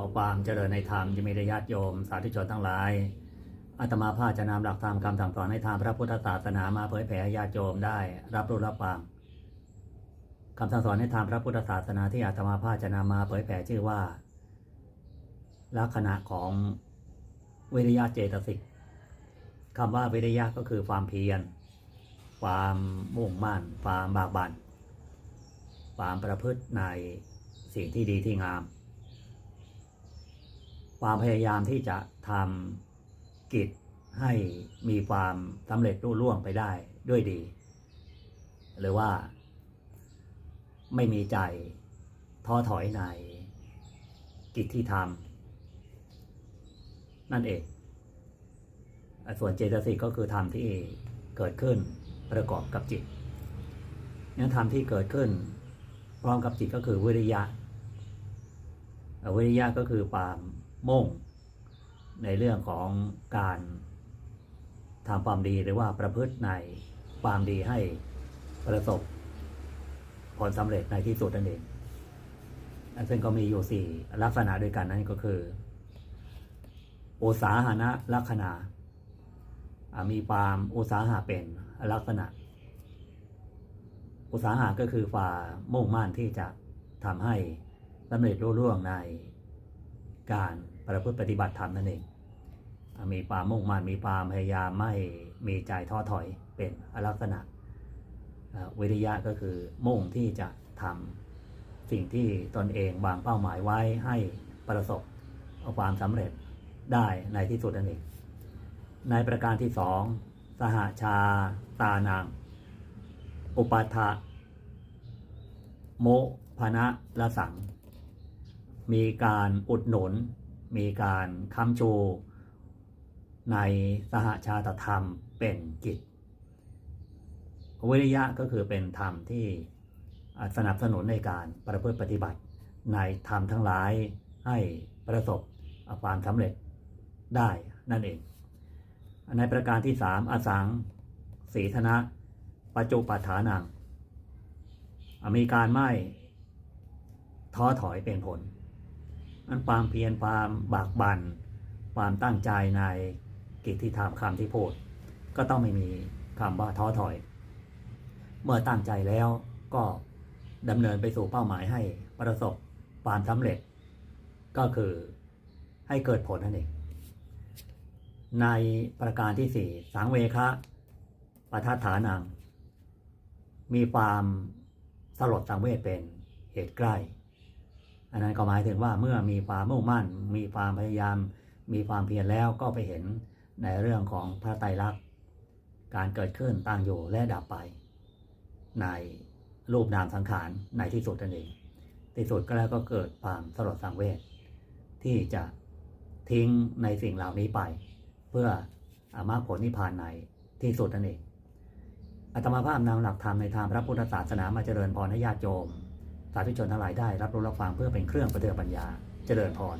อความเจริญในธรรมจะมีได้ญาติโยม สาธุชนทั้งหลายอาตมาภาจะนำหลักธรรมคำสั่งสอนในทางพระพุทธศาสนามาเผยแผ่ญาติโยมได้ รับรู้รับฟังคำสั่งสอนในทางพระพุทธศาสนาที่อาตมาภาจะนำมาเผยแผ่ชื่อว่า ลักษณะของวิริยะเจตสิกคำว่าวิริยะก็คือความเพียร ความมุ่งมั่น ความบากบั่นความประพฤติในสิ่งที่ดีที่งาม ความพยายามที่จะทำกิจให้มีความสำเร็จรุ่ล่วงไปได้ด้วยดี หรือว่า ไม่มีใจท้อถอยในกิจที่ทำนั่นเอง ส่วนเจตสิกก็คือธรรมที่เกิดขึ้นประกอบกับจิตนั้นธรรมที่เกิดขึ้น พร้อมกับจิตก็คือวิริยะเวิริยะก็คือความ มุ่ง ในเรื่องของการทำความดีหรือว่าประพฤติในความดีให้ประสบผลสำเร็จในที่สุดนั่นเองอันซึ่งก็มีอยู่สี่ลักษณะด้วยกันนั่นก็คือ อุสาหณะลักษณะมีความอุตสาหะเป็นลักษณะ อุตสาหะก็คือความมุ่งมั่นที่จะทำให้สำเร็จรุ่ร่วงในการ ประพฤติปฏิบัติธรรมนั่นเอง มีความมุ่งมั่นมีความพยายามไม่มีใจท้อถอยเป็นลักษณะวิริยะก็คือมุ่งที่จะทำสิ่งที่ตนเองวางเป้าหมายไว้ให้ประสบความสำเร็จได้ในที่สุดนั่นเอง ในประการที่สองสหชาตานังอุปาทะโมพนะละสัง มีการอุดหนุน มีการค้ำชูในสหชาตธรรมเป็นกิจวิริยะก็คือเป็นธรรมที่สนับสนุนในการประพฤติปฏิบัติ ในธรรมทั้งหลายให้ประสบความสำเร็จได้นั่นเอง ในประการที่สามอสังสีธนะปัจจุปัฏฐานังมีการไม่ท้อถอยเป็นผล นั้นความเพียรความบากบัน่นความตั้งใจในกิจที่ทำคำที่พูด ก็ต้องไม่มีคำว่าท้อถอย เมื่อตั้งใจแล้วก็ดำเนินไปสู่เป้าหมายให้ประสบความสำเร็จ ก็คือให้เกิดผลนั่นเอง ในประการที่สี่สังเวคะปทัฐานัง มีความสลดสังเวชเป็นเหตุใกล้ อันนั้นก็หมายถึงว่าเมื่อมีความมุ่งมั่น มีความพยายาม มีความเพียรแล้วก็ไปเห็นในเรื่องของพระไตรลักษณ์การเกิดขึ้นตั้งอยู่และดับไป ในรูปนามสังขารในที่สุดนั่นเองที่สุดก็แล้วก็เกิดความสลดสังเวชที่จะทิ้งในสิ่งเหล่านี้ไป เพื่ออามรรคผลนิพพานในที่สุดนั่นเองอาตมาภาพนำหลักธรรมในทางพระพุทธศาสนามาเจริญพรให้ญาติโยม สาธุชนทั้งหลายได้ รับรู้รับฟังเพื่อเป็นเครื่องประเทือปัญญาเจริญพร